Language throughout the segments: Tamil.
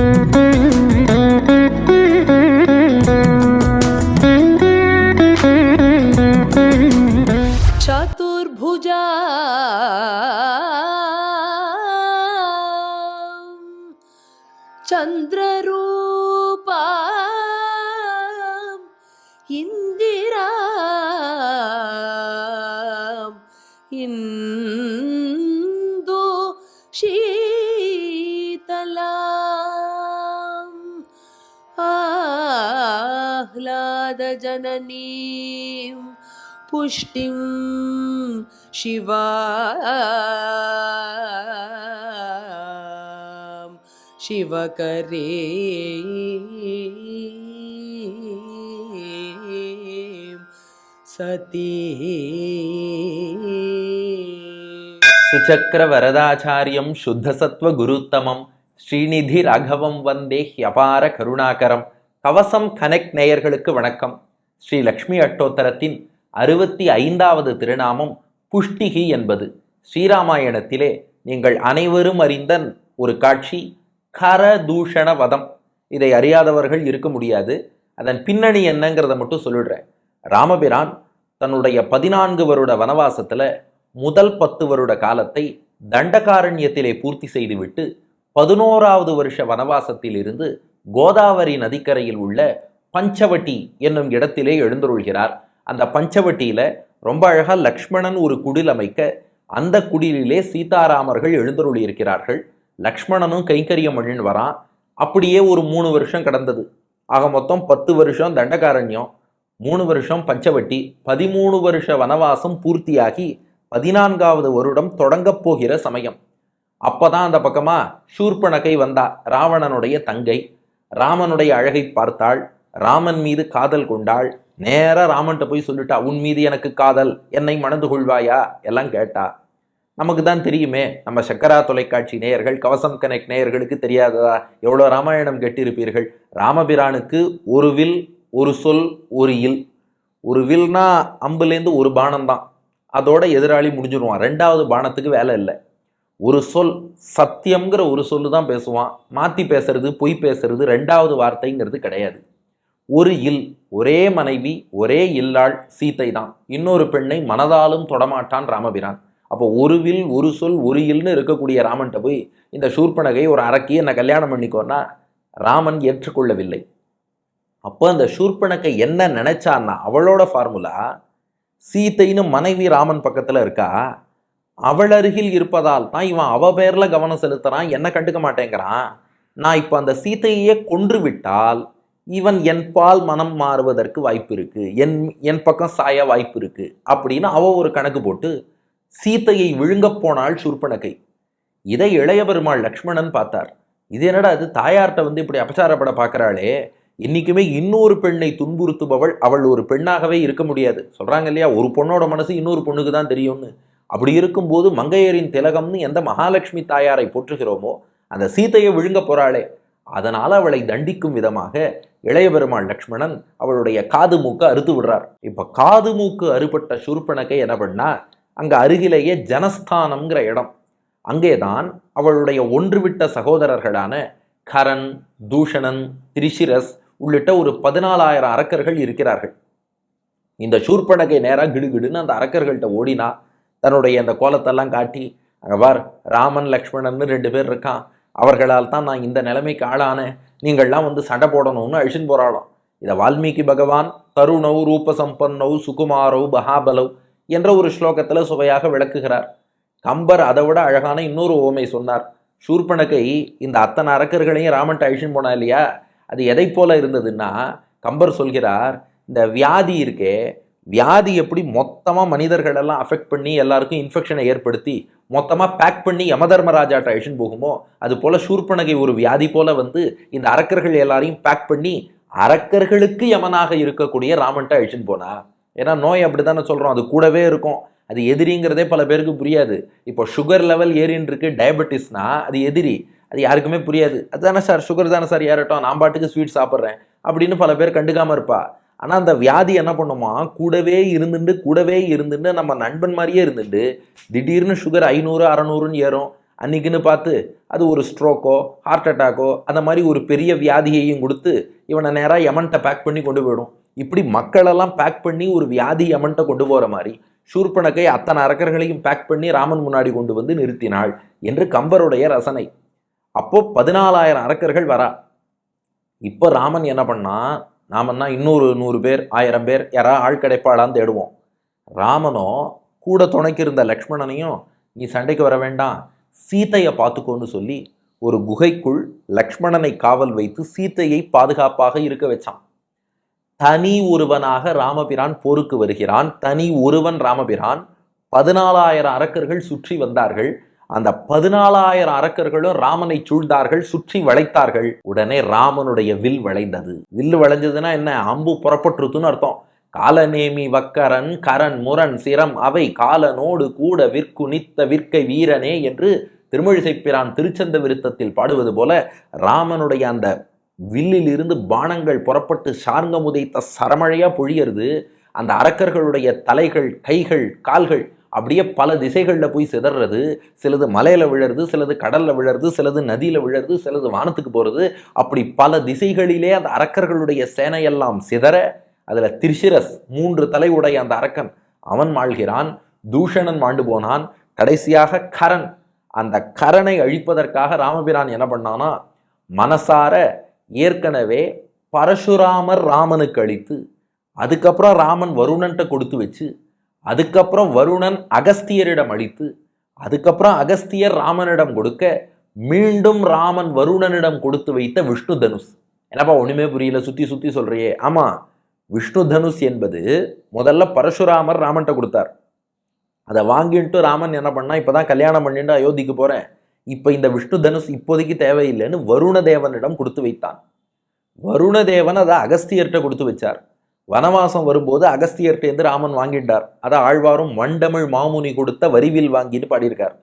Mm-hmm. आह्लादजननीं पुष्टिं शिवा शिवकरे सती சுச்சக்கர வரதாச்சாரியம் சுத்தசத்வ குருத்தமம் ஸ்ரீநிதி ராகவம் வந்தே ஹியபார கருணாகரம் கவசம் கனெக்ட் நேயர்களுக்கு வணக்கம். ஸ்ரீ லக்ஷ்மி அட்டோத்தரத்தின் அறுபத்தி ஐந்தாவது திருநாமம் புஷ்டிகி என்பது. ஸ்ரீராமாயணத்திலே நீங்கள் அனைவரும் அறிந்த ஒரு காட்சி கரதூஷண வதம். இதை அறியாதவர்கள் இருக்க முடியாது. அதன் பின்னணி என்னங்கிறத மட்டும் சொல்லிடுறேன். ராமபிரான் தன்னுடைய பதினான்கு வருட வனவாசத்தில் முதல் பத்து வருட காலத்தை தண்டகாரண்யத்திலே பூர்த்தி செய்துவிட்டு பதினோராவது வருஷ வனவாசத்திலிருந்து கோதாவரி நதிக்கரையில் உள்ள பஞ்சவட்டி என்னும் இடத்திலே எழுந்தருள்கிறார். அந்த பஞ்சவட்டியில் ரொம்ப அழகாக லக்ஷ்மணன் ஒரு குடில் அமைக்க அந்த குடிலிலே சீதாராமர்கள் எழுந்தருளி இருக்கிறார்கள் லக்ஷ்மணனும் கைங்கரியம் பண்ணின்னு வரான். அப்படியே ஒரு மூணு வருஷம் கடந்தது. ஆக மொத்தம் பத்து வருஷம் தண்டகாரண்யம் மூணு வருஷம் பஞ்சவட்டி பதிமூணு வருஷ வனவாசம் பூர்த்தியாகி பதினான்காவது வருடம் தொடங்கப் போகிற சமயம். அப்போதான் அந்த பக்கமாக ஷூர்பணக்கை வந்தா ராவணனுடைய தங்கை. ராமனுடைய அழகை பார்த்தாள் ராமன் மீது காதல் கொண்டாள். நேராக ராமன்கிட்ட போய் சொல்லிட்டா உன் மீது எனக்கு காதல் என்னை மணந்து கொள்வாயா? எல்லாம் கேட்டா. நமக்கு தான் தெரியுமே நம்ம சக்கரா தொலைக்காட்சி நேயர்கள் கவசம் கனெக்ட் நேயர்களுக்கு தெரியாததா? எவ்வளோ ராமாயணம் கேட்டிருப்பீர்கள்? ராமபிரானுக்கு ஒரு வில் ஒரு சொல் ஒரு இல். ஒரு வில்னா அம்புலேருந்து ஒரு பானம் தான் அதோட எதிராளி முடிஞ்சிருவான். ரெண்டாவது பானத்துக்கு வேலை இல்லை. ஒரு சொல் சத்தியம்ங்கிற ஒரு சொல்லு தான் பேசுவான். மாற்றி பேசுறது பொய் பேசுறது ரெண்டாவது வார்த்தைங்கிறது கிடையாது. ஒரு இல் ஒரே மனைவி ஒரே இல்லாள் சீத்தை தான் இன்னொரு பெண்ணை மனதாலும் தொடமாட்டான் ராமபிரான். அப்போ ஒரு வில் ஒரு சொல் ஒரு இல்னு இருக்கக்கூடிய ராமன்ட்ட போய் இந்த சூர்பனகை ஒரு அரக்கி என்னை கல்யாணம் பண்ணிக்கோன்னா ராமன் ஏற்றுக்கொள்ளவில்லை. அப்போ அந்த சூர்பனகை என்ன நினைச்சான்னா அவளோட ஃபார்முலா சீத்தைன்னு மனைவி ராமன் பக்கத்தில் இருக்கா? அவள் அருகில் இருப்பதால் தான் இவன் அவ பேரில் கவனம் செலுத்துகிறான் என்னை கண்டுக்க மாட்டேங்கிறான். நான் இப்போ அந்த சீத்தையே கொன்று விட்டால் இவன் என் பால் மனம் மாறுவதற்கு வாய்ப்பு இருக்கு என் என் பக்கம் சாய வாய்ப்பு இருக்கு அப்படின்னு அவ ஒரு கணக்கு போட்டு சீத்தையை விழுங்கப் போனாள் சூர்பனகை. இதை இளைய பெருமாள் லக்ஷ்மணன் பார்த்தார். இது என்னடா அது தாயார்கிட்ட வந்து இப்படி அபச்சாரப்பட பார்க்குறாளே? இன்னைக்குமே இன்னொரு பெண்ணை துன்புறுத்துபவள் அவள் ஒரு பெண்ணாகவே இருக்க முடியாது. சொல்கிறாங்க இல்லையா ஒரு பொண்ணோட மனசு இன்னொரு பொண்ணுக்கு தான் தெரியும்னு. அப்படி இருக்கும்போது மங்கையரின் திலகம்னு எந்த மகாலட்சுமி தாயாரை போற்றுகிறோமோ அந்த சீத்தையை விழுங்க போறாளே. அதனால் அவளை தண்டிக்கும் விதமாக இளைய பெருமாள் லக்ஷ்மணன் அவளுடைய காது மூக்கு அறுத்து விடுறார். இப்போ காது மூக்கு அறுபட்ட சூர்பனகை என்ன பண்ணா அங்கே அருகிலேயே ஜனஸ்தானம்ங்கிற இடம். அங்கே தான் அவளுடைய ஒன்றுவிட்ட சகோதரர்களான கரண் தூஷணன் திரிசிரஸ் உள்ளிட்ட ஒரு பதினாலாயிரம் அரக்கர்கள் இருக்கிறார்கள். இந்த சூர்பனகை நேராக கிடுகிடுன்னு அந்த அரக்கர்கள்ட்ட ஓடினா தன்னுடைய அந்த கோலத்தெல்லாம் காட்டி அங்கே பார் ராமன் லக்ஷ்மணன் ரெண்டு பேர் இருக்கான். அவர்களால் தான் நான் இந்த நிலைமைக்கு ஆளானேன். நீங்கள்லாம் வந்து சண்டை போடணும்னு அழிச்சுன்னு போராளம் இதை வால்மீகி பகவான் தருணவ் ரூபசம்பன்னவ் சுகுமாரவ் மகாபலவ் என்ற ஒரு ஸ்லோகத்தில் சுவையாக விளக்குகிறார். கம்பர் அதை விட அழகான இன்னொரு ஓமை சொன்னார். சூர்பனகை இந்த அத்தனை அரக்கர்களையும் ராமன்ட்ட அழிச்சுன்னு போனா இல்லையா? அது எதை போல இருந்ததுன்னா கம்பர் சொல்கிறார் இந்த வியாதி இருக்கே வியாதி எப்படி மொத்தமாக மனிதர்களெல்லாம் அஃபெக்ட் பண்ணி எல்லாருக்கும் இன்ஃபெக்ஷனை ஏற்படுத்தி மொத்தமாக பேக் பண்ணி யமதர்மராஜாட்ட அழிச்சுன்னு போகுமோ அது போல் சூர்பனகை ஒரு வியாதி போல வந்து இந்த அரக்கர்கள் எல்லாரையும் பேக் பண்ணி அரக்கர்களுக்கு யமனாக இருக்கக்கூடிய ராமன்ட்ட அழிச்சுன்னு போனா ஏன்னா நோய் அப்படி தானே சொல்கிறோம் அது கூடவே இருக்கும். அது எதிரிங்கிறதே பல பேருக்கு புரியாது. இப்போ சுகர் லெவல் ஏறின்னு இருக்கு டயபெட்டிஸ்னா அது எதிரி அது யாருக்குமே புரியாது. அதுதானே சார் சுகர் தானே சார் ஏறட்டும் நான் பாட்டுக்கு ஸ்வீட் சாப்பிட்றேன் அப்படின்னு பல பேர் கண்டுக்காமல் இருப்பா. ஆனால் அந்த வியாதி என்ன பண்ணுமா? கூடவே இருந்துட்டு கூடவே இருந்துட்டு நம்ம நண்பன் மாதிரியே இருந்துட்டு திடீர்னு சுகர் ஐநூறு அறநூறுன்னு ஏறும். அன்னைக்குன்னு பார்த்து அது ஒரு ஸ்ட்ரோக்கோ ஹார்ட் அட்டாக்கோ அந்த மாதிரி ஒரு பெரிய வியாதியையும் கொடுத்து இவனை நேராக எமன்ட்டை பேக் பண்ணி கொண்டு போயிடும். இப்படி மக்களெல்லாம் பேக் பண்ணி ஒரு வியாதி எமன்ட்டை கொண்டு போகிற மாதிரி சூர்பனக்கை அத்தனை அரக்கர்களையும் பேக் பண்ணி ராமன் முன்னாடி கொண்டு வந்து நிறுத்தினாள் என்று கம்பருடைய ரசனை. அப்போ பதினாலாயிரம் அரக்கர்கள் வரா. இப்போ ராமன் என்ன பண்ணா நாமன்னா இன்னொரு நூறு பேர் ஆயிரம் பேர் யாரா ஆள் கிடைப்பாளான்னு தேடுவோம். ராமனோ கூட துணைக்கு இருந்த லக்ஷ்மணனையும் நீ சண்டைக்கு வர வேண்டாம் சீத்தையை பார்த்துக்கோன்னு சொல்லி ஒரு குகைக்குள் லக்ஷ்மணனை காவல் வைத்து சீத்தையை பாதுகாப்பாக இருக்க வச்சான். தனி ஒருவனாக ராமபிரான் போருக்கு வருகிறான். தனி ஒருவன் ராமபிரான் பதினாலாயிரம் அரக்கர்கள் சுற்றி வந்தார்கள். அந்த பதினாலாயிரம் அரக்கர்களும் ராமனை சூழ்ந்தார்கள் சுற்றி வளைத்தார்கள். உடனே ராமனுடைய வில் வளைந்தது. வில் வளைஞ்சதுன்னா என்ன? அம்பு புறப்பட்டுருத்துன்னு அர்த்தம். காலநேமி வக்கரன் கரன் முரண் சிரம் அவை காலனோடு கூட விற்கு நித்த விற்கை வீரனே என்று திருமழிசைப்பிரான் திருச்சந்த விருத்தத்தில் பாடுவது போல ராமனுடைய அந்த வில்லிலிருந்து பானங்கள் புறப்பட்டு சார்ங்க முதைத்த சரமழையா பொழியறது. அந்த அரக்கர்களுடைய தலைகள் கைகள் கால்கள் அப்படியே பல திசைகளில் போய் சிதறது சிலது மலையில் விழறது சிலது கடலில் விழறது சிலது நதியில் விழறது சிலது வானத்துக்கு போகிறது அப்படி பல திசைகளிலே அந்த அரக்கர்களுடைய சேனையெல்லாம் சிதற அதில் திருஷிரஸ் மூன்று தலை உடைய அந்த அரக்கன் அவன் மாழ்கிறான் தூஷணன் மாண்டு போனான். கடைசியாக கரண் அந்த கரனை அழிப்பதற்காக ராமபிரான் என்ன பண்ணானா மனசார ஏற்கனவே பரசுராமர் ராமனுக்கு அழித்து அதுக்கப்புறம் ராமன் வருணன்ட்ட கொடுத்து வச்சு அதுக்கப்புறம் வருணன் அகஸ்தியரிடம் அளித்து அதுக்கப்புறம் அகஸ்தியர் ராமனிடம் கொடுக்க மீண்டும் ராமன் வருணனிடம் கொடுத்து வைத்த விஷ்ணு தனுஷ். என்னப்பா ஒன்றுமே புரியல சுற்றி சுற்றி சொல்கிறியே ஆமாம் விஷ்ணு தனுஷ் என்பது முதல்ல பரசுராமர் ராமன்கிட்ட கொடுத்தார். அதை வாங்கிட்டு ராமன் என்ன பண்ணா இப்பதான் கல்யாணம் பண்ணிட்டு அயோத்திக்கு போகிறேன் இப்போ இந்த விஷ்ணு தனுஷ் இப்போதைக்கு தேவையில்லைன்னு வருண தேவனிடம் கொடுத்து வைத்தான். வருணதேவன் அதை அகஸ்தியர்கிட்ட கொடுத்து வச்சார். வனவாசம் வரும்போது அகஸ்தியர்கிட்டேருந்து ராமன் வாங்கிட்டார். அதை ஆழ்வாரும் வண்டமிழ் மாமுனி கொடுத்த வரிவில் வாங்கிட்டு பாடியிருக்கார்.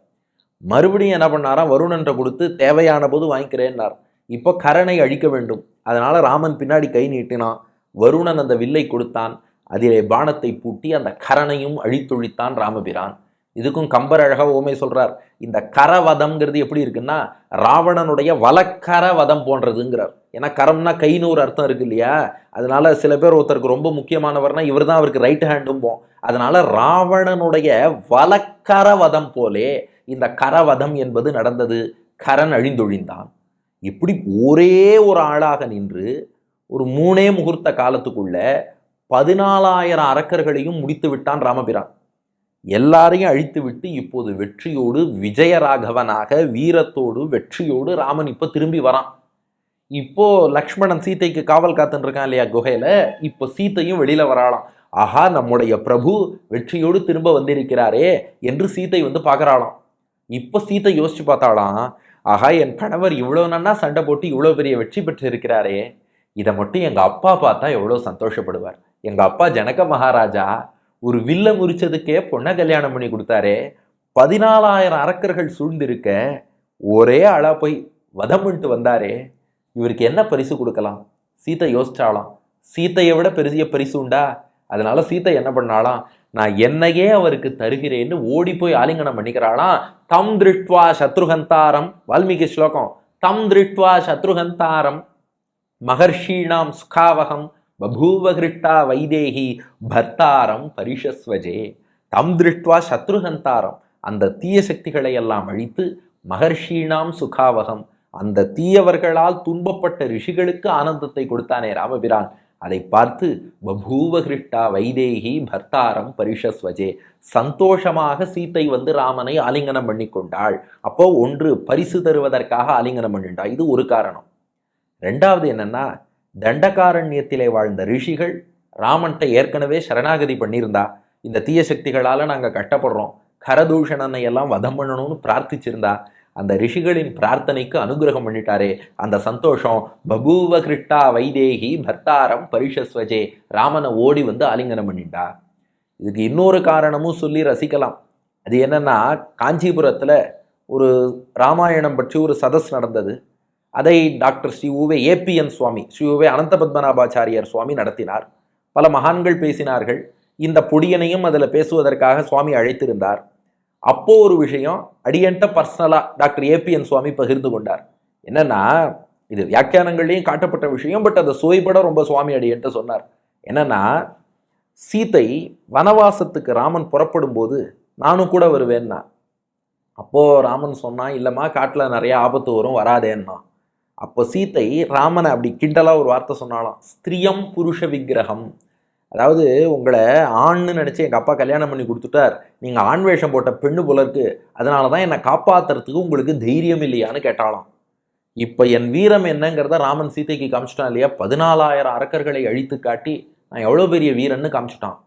மறுபடியும் என்ன பண்ணாராம்? வருணன்ட்ட கொடுத்து தேவையான போது வாங்கிக்கிறேன்னார். இப்போ கரனை அழிக்க வேண்டும். அதனால் ராமன் பின்னாடி கை நீட்டினான். வருணன் அந்த வில்லை கொடுத்தான். அதிலே பானத்தை பூட்டி அந்த கரனையும் அழித்தொழித்தான் ராமபிரான். இதுக்கும் கம்பர் அழகாக ஓமை சொல்கிறார் இந்த கரவதம்ங்கிறது எப்படி இருக்குன்னா ராவணனுடைய வலக்கரவதம் போன்றதுங்கிறார். ஏன்னா கரம்னா கைன்னு ஒரு அர்த்தம் இருக்கு இல்லையா? அதனால சில பேர் ஒருத்தருக்கு ரொம்ப முக்கியமானவர்னா இவர் தான் அவருக்கு ரைட் ஹேண்டும் போம் அதனால ராவணனுடைய வலக்கரவதம் போலே இந்த கரவதம் என்பது நடந்தது. கரன் அழிந்தொழிந்தான். இப்படி ஒரே ஒரு ஆளாக நின்று ஒரு மூணே முகூர்த்த காலத்துக்குள்ள பதினாலாயிரம் அரக்கர்களையும் முடித்து விட்டான் ராமபிரான். எல்லாரையும் அழித்துவிட்டு இப்போது வெற்றியோடு விஜயராகவனாக வீரத்தோடு வெற்றியோடு ராமன் இப்போ திரும்பி வரான். இப்போ லக்ஷ்மணன் சீதைக்கு காவல் காத்துன்னு இருக்கான் இல்லையா குகையில? இப்போ சீத்தையும் வெளியில வராளாம். ஆஹா நம்முடைய பிரபு வெற்றியோடு திரும்ப வந்திருக்கிறாரே என்று சீத்தை வந்து பார்க்கறாளாம் இப்போ சீத்தை யோசிச்சு பார்த்தாளாம் ஆஹா என் கணவர் இவ்வளோ நன்னா சண்டை போட்டு இவ்வளோ பெரிய வெற்றி பெற்று இருக்கிறாரே இதை மட்டும் எங்கள் அப்பா பார்த்தா எவ்வளோ சந்தோஷப்படுவார். எங்கள் அப்பா ஜனக மகாராஜா ஒரு வில்ல முறிச்சதுக்கே பொண்ணை கல்யாணம் பண்ணி கொடுத்தாரே. பதினாலாயிரம் அரக்கர்கள் சூழ்ந்திருக்க ஒரே அழா போய் வதம் பண்ணிட்டு வந்தாரே. இவருக்கு என்ன பரிசு கொடுக்கலாம்? சீத்தை யோசிச்சாலாம். சீத்தையை விட பெரிய பரிசு உண்டா? அதனால சீத்தை என்ன பண்ணாலாம்? நான் என்னையே அவருக்கு தருகிறேன்னு ஓடி போய் ஆலிங்கனம் பண்ணிக்கிறாளாம். தம் திருஷ்டுவா சத்ருகந்தாரம். வால்மீகி ஸ்லோகம். தம் திருஷ்டுவா சத்ருகந்தாரம். மகர்ஷீணாம் சுகாவகம். பபூவகிருஷ்டா வைதேகி பர்த்தாரம் பரிஷஸ்வஜே தம் திருஷ்டுவா சத்ருகந்தாரம் அந்த தீய சக்திகளை எல்லாம் அழித்து மகர்ஷீணாம் சுகாவகம்। அந்த தீயவர்களால் துன்பப்பட்ட ரிஷிகளுக்கு ஆனந்தத்தை கொடுத்தானே ராமபிரான்। அதை பார்த்து பபூவகிருஷ்டா வைதேகி பர்த்தாரம் பரிஷஸ்வஜே। சந்தோஷமாக சீத்தை வந்து ராமனை ஆலிங்கனம் பண்ணி கொண்டாள் அப்போ ஒன்று பரிசு தருவதற்காக ஆலிங்கனம் பண்ணிண்டா இது ஒரு காரணம். ரெண்டாவது என்னன்னா தண்டகாரண்யத்திலே வாழ்ந்த ரிஷிகள் ராமன்ட்ட ஏற்கனவே சரணாகதி பண்ணியிருந்தா இந்த தீய சக்திகளால் நாங்கள் கஷ்டப்படுறோம் கரதூஷணனை எல்லாம் வதம் பண்ணணும்னு பிரார்த்திச்சிருந்தா அந்த ரிஷிகளின் பிரார்த்தனைக்கு அனுகிரகம் பண்ணிட்டாரே அந்த சந்தோஷம். பபூவ கிருஷ்டா வைதேகி பர்த்தாரம் பரிஷஸ்வஜே ராமனை ஓடி வந்து ஆலிங்கனம் பண்ணிட்டா. இதுக்கு இன்னொரு காரணமும் சொல்லி ரசிக்கலாம். அது என்னன்னா காஞ்சிபுரத்தில் ஒரு ராமாயணம் பற்றி ஒரு சதஸ் நடந்தது. அதை டாக்டர் ஸ்ரீ உவே ஏபிஎன் சுவாமி ஸ்ரீ உவே அனந்த பத்மநாபாச்சாரியார் சுவாமி நடத்தினார். பல மகான்கள் பேசினார்கள். இந்த பொடியனையும் அதில் பேசுவதற்காக சுவாமி அழைத்திருந்தார். அப்போ ஒரு விஷயம் அடியன்ட்ட பர்சனலாக டாக்டர் ஏபிஎன் சுவாமி பகிர்ந்து கொண்டார். என்னன்னா இது வியாக்கியானங்கள்லையும் காட்டப்பட்ட விஷயம் பட் அதை சுவைப்பட ரொம்ப சுவாமி அடியன்ட்ட சொன்னார். என்னன்னா சீதை வனவாசத்துக்கு ராமன் புறப்படும் போது நானும் கூட வருவேன்னா அப்போது ராமன் சொன்னான் இல்லைம்மா காட்டில் நிறைய ஆபத்து வரும் வராதேன்னா அப்போ சீதை ராமனை அப்படி கிண்டலாக ஒரு வார்த்தை சொன்னாலாம் ஸ்திரியம் புருஷ விக்கிரகம். அதாவது உங்களை ஆண்னு நினச்சி எங்கள் அப்பா கல்யாணம் பண்ணி கொடுத்துட்டார். நீங்கள் ஆண் வேஷம் போட்ட பெண்ணு போல இருக்கு. அதனால தான் என்னை காப்பாத்துறதுக்கு உங்களுக்கு தைரியம் இல்லையான்னு கேட்டாலாம் இப்போ என் வீரம் என்னங்கிறத ராமன் சீதைக்கு காமிச்சிட்டான் இல்லையா? பதினாலாயிரம் அரக்கர்களை அழித்து காட்டி நான் எவ்வளோ பெரிய வீரன்னு காமிச்சிட்டான்.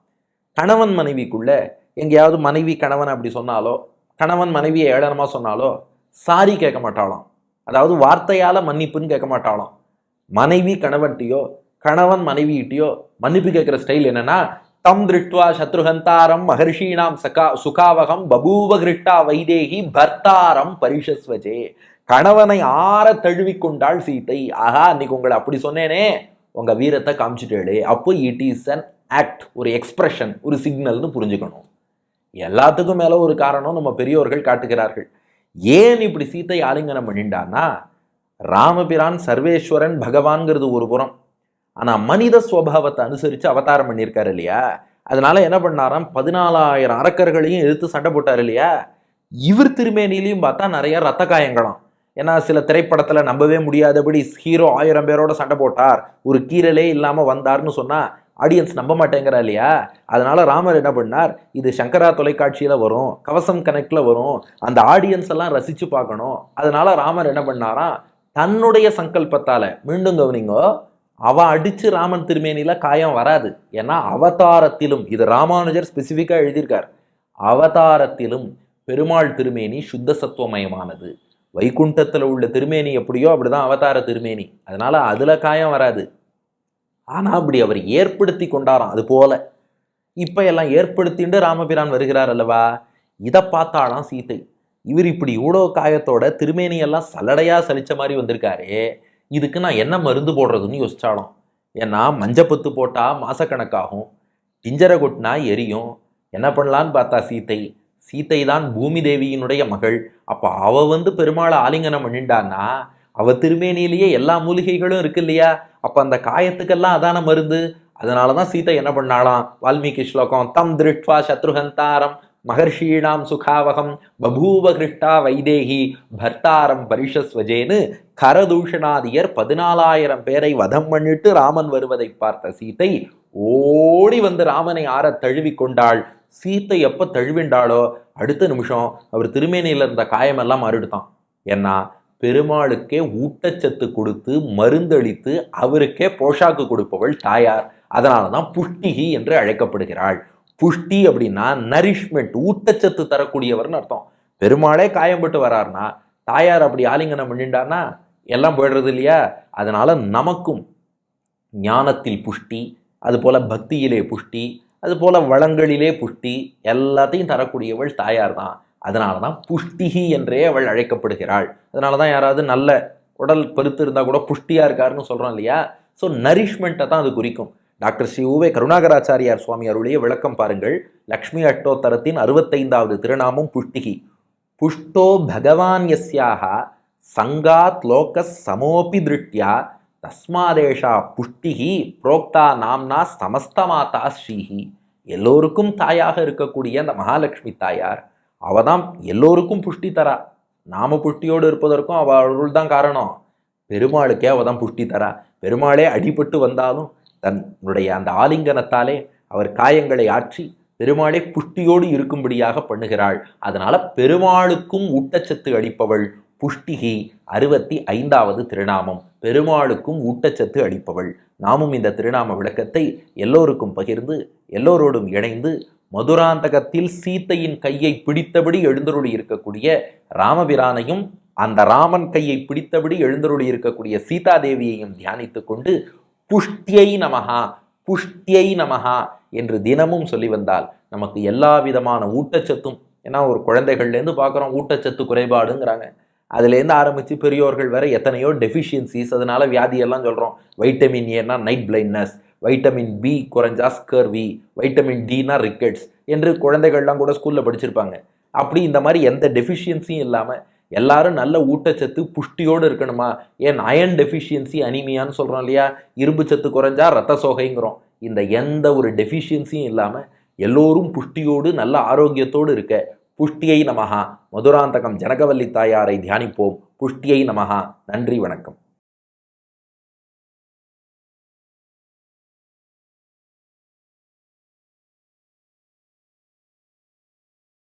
கணவன் மனைவிக்குள்ள எங்கேயாவது மனைவி கணவன் அப்படி சொன்னாலோ கணவன் மனைவியை ஏளனமாக சொன்னாலோ சாரி கேட்க மாட்டாளாம். அதாவது வார்த்தையால் மன்னிப்புன்னு கேட்க மாட்டாலும் மனைவி கணவன்ட்டியோ கணவன் மனைவிகிட்டயோ மன்னிப்பு கேட்குற ஸ்டைல் என்னன்னா தம் திருஷ்டுவா சத்ருகந்தாரம் மகர்ஷீணாம் சகா சுகாவகம் பபூவ கிருஷ்டா வைதேகி பர்த்தாரம் பரிஷஸ்வஜே. கணவனை ஆற தழுவிக்கொண்டாள் சீத்தை. ஆஹா அன்னைக்கு உங்களை அப்படி சொன்னேனே. உங்கள் வீரத்தை காமிச்சிட்டேடு அப்போ இட் இஸ் அன் ஆக்ட் ஒரு எக்ஸ்பிரஷன் ஒரு சிக்னல்னு புரிஞ்சுக்கணும். எல்லாத்துக்கும் மேலே ஒரு காரணம் நம்ம பெரியோர்கள் காட்டுகிறார்கள். ஏன் இப்படி சீத்தை ஆலிங்கனம் பண்ணிண்டான்னா ராமபிரான் சர்வேஸ்வரன் பகவான்கிறது ஒரு புறம். ஆனால் மனித சுவாவத்தை அனுசரித்து அவதாரம் பண்ணியிருக்காரு இல்லையா? அதனால என்ன பண்ணாராம்? பதினாலாயிரம் அரக்கர்களையும் எதிர்த்து சண்டை போட்டார் இல்லையா? இவர் திருமேனிலையும் பார்த்தா நிறைய ரத்த காயங்களாம். ஏன்னா சில திரைப்படத்தில் நம்பவே முடியாதபடி ஹீரோ ஆயிரம் பேரோட சண்டை போட்டார். ஒரு கீரலே இல்லாமல் வந்தார்னு சொன்னால் ஆடியன்ஸ் நம்ப மாட்டேங்கிறா இல்லையா? அதனால் ராமர் என்ன பண்ணார்? இது சங்கரா தொலைக்காட்சியில் வரும் கவசம் கனெக்டில் வரும் அந்த ஆடியன்ஸ் எல்லாம் ரசித்து பார்க்கணும். அதனால் ராமர் என்ன பண்ணாராம் தன்னுடைய சங்கல்பத்தால் மீண்டும் கவனிங்கோ அவ அடித்து ராமன் திருமேனியில் காயம் வராது. ஏன்னா அவதாரத்திலும் இது ராமானுஜர் ஸ்பெசிஃபிக்காக எழுதியிருக்கார். அவதாரத்திலும் பெருமாள் திருமேனி சுத்த சத்துவமயமானது வைகுண்டத்தில் உள்ள திருமேனி எப்படியோ அப்படிதான் அவதார திருமேனி. அதனால அதில் காயம் வராது. ஆனால் அப்படி அவர் ஏற்படுத்தி கொண்டாராம் அது போல. இப்போ எல்லாம் ஏற்படுத்திண்டு ராமபிரான் வருகிறார் அல்லவா? இதை பார்த்தாலாம் சீத்தை. இவர் இப்படி இவ்வளோ காயத்தோட திருமேனியெல்லாம் சலடையாக சலிச்ச மாதிரி வந்திருக்காரே. இதுக்கு நான் என்ன மருந்து போடுறதுன்னு யோசிச்சாலும் ஏன்னா மஞ்சப்பத்து போட்டால் மாசக்கணக்காகும். டிஞ்சரை கொட்டினா எரியும். என்ன பண்ணலான்னு பார்த்தா சீத்தை. சீத்தை தான் பூமி தேவியினுடைய மகள். அப்போ அவள் வந்து பெருமாளை ஆலிங்கனம் பண்ணிண்டான்னா அவ திருமேனியிலேயே எல்லா மூலிகைகளும் இருக்கு இல்லையா? அப்போ அந்த காயத்துக்கெல்லாம் அதான மருந்து? அதனால தான் சீதை என்ன பண்ணாலாம் வால்மீகி ஸ்லோகம் தம் திருஷ்டுவா சத்ருஹந்தாரம் மகர்ஷீணாம் சுகாவகம் பபூவ கிருஷ்டா வைதேகி பர்த்தாரம் பரிஷஸ்வஜேன்னு கரதூஷணாதியர் பதினாலாயிரம் பேரை வதம் பண்ணிட்டு ராமன் வருவதை பார்த்த சீதை ஓடி வந்து ராமனை ஆற தழுவி கொண்டாள். சீத்தை எப்போ தழுவிண்டாளோ அடுத்த நிமிஷம் அவர் திருமேனியில் இருந்த காயமெல்லாம் மறுடுதான். ஏன்னா பெருமாளுக்கே ஊட்டச்சத்து கொடுத்து மருந்தளித்து அவருக்கே போஷாக்கு கொடுப்பவள் தாயார். அதனால தான் புஷ்டிகி என்று அழைக்கப்படுகிறாள். புஷ்டி அப்படின்னா நரிஷ்மெண்ட் ஊட்டச்சத்து தரக்கூடியவர்னு அர்த்தம். பெருமாளே காயம்பட்டு வரார்னா தாயார் அப்படி ஆலிங்கனம் பண்ணிட்டார்னா எல்லாம் போயிடுறது இல்லையா? அதனால நமக்கும் ஞானத்தில் புஷ்டி அதுபோல பக்தியிலே புஷ்டி அதுபோல வளங்களிலே புஷ்டி எல்லாத்தையும் தரக்கூடியவள் தாயார் தான் அதனால தான் புஷ்டிகி என்றே அவள் அழைக்கப்படுகிறாள். அதனால தான் யாராவது நல்ல உடல் பருத்து இருந்தால் கூட புஷ்டியாக இருக்காருன்னு சொல்கிறோம் இல்லையா? ஸோ நரிஷ்மெண்ட்டை தான் அது குறிக்கும். டாக்டர் ஸ்ரீ உவே கருணாகராச்சாரியார் சுவாமி அருளிய விளக்கம் பாருங்கள். லக்ஷ்மி அட்டோத்தரத்தின் அறுபத்தைந்தாவது திருநாமம் புஷ்டிகி. புஷ்டோ பகவான் யஸ்யாக சங்காத் லோக சமோபி திருஷ்டியா தஸ்மாதேஷா புஷ்டிகி புரோக்தா நாம்னா சமஸ்தமாதா ஸ்ரீஹி. எல்லோருக்கும் தாயாக இருக்கக்கூடிய அந்த மகாலட்சுமி தாயார் அவள் தான் எல்லோருக்கும் புஷ்டி தரா. நாம புஷ்டியோடு இருப்பதற்கும் அவள் அருள் தான் காரணம். பெருமாளுக்கே அவள் தான் புஷ்டி தரா. பெருமாளே அடிபட்டு வந்தாலும் தன்னுடைய அந்த ஆலிங்கனத்தாலே அவர் காயங்களை ஆற்றி பெருமாளே புஷ்டியோடு இருக்கும்படியாக பண்ணுகிறாள். அதனால் பெருமாளுக்கும் ஊட்டச்சத்து அளிப்பவள் புஷ்டிகி அறுபத்தி ஐந்தாவது திருநாமம். பெருமாளுக்கும் ஊட்டச்சத்து அளிப்பவள். நாமும் இந்த திருநாம விளக்கத்தை எல்லோருக்கும் பகிர்ந்து எல்லோரோடும் இணைந்து மதுராந்தகத்தில் சீத்தையின் கையை பிடித்தபடி எழுந்தருளி இருக்கக்கூடிய ராமபிரானையும் அந்த ராமன் கையை பிடித்தபடி எழுந்தருளி இருக்கக்கூடிய சீதாதேவியையும் தியானித்து கொண்டு புஷ்டியை நமகா புஷ்டியை நமகா என்று தினமும் சொல்லி வந்தால் நமக்கு எல்லா விதமான ஊட்டச்சத்தும் ஏன்னா ஒரு குழந்தைகள்லேருந்து பார்க்குறோம் ஊட்டச்சத்து குறைபாடுங்கிறாங்க. அதுலேருந்து ஆரம்பித்து பெரியோர்கள் வேற எத்தனையோ டெஃபிஷியன்சிஸ் அதனால வியாதியெல்லாம் சொல்கிறோம் வைட்டமின் ஏன்னா நைட் பிளைண்ட்னஸ் வைட்டமின் பி குறைஞ்சா ஸ்கர்வி வைட்டமின் டினா ரிக்கெட்ஸ் என்று குழந்தைகள்லாம் கூட ஸ்கூலில் படிச்சிருப்பாங்க. அப்படி இந்த மாதிரி எந்த டெஃபிஷியன்சியும் இல்லாமல் எல்லாரும் நல்ல ஊட்டச்சத்து புஷ்டியோடு இருக்கணுமா? ஏன் அயன் டெஃபிஷியன்சி அனிமியான்னு சொல்கிறோம் இல்லையா? இரும்பு சத்து குறைஞ்சா ரத்த சோகைங்கிறோம். இந்த எந்த ஒரு டெஃபிஷியன்சியும் இல்லாமல் எல்லோரும் புஷ்டியோடு நல்ல ஆரோக்கியத்தோடு இருக்க புஷ்டியை நமஹா. மதுராந்தகம் ஜனகவல்லி தாயாரை தியானிப்போம். புஷ்டியை நமஹா. நன்றி வணக்கம்.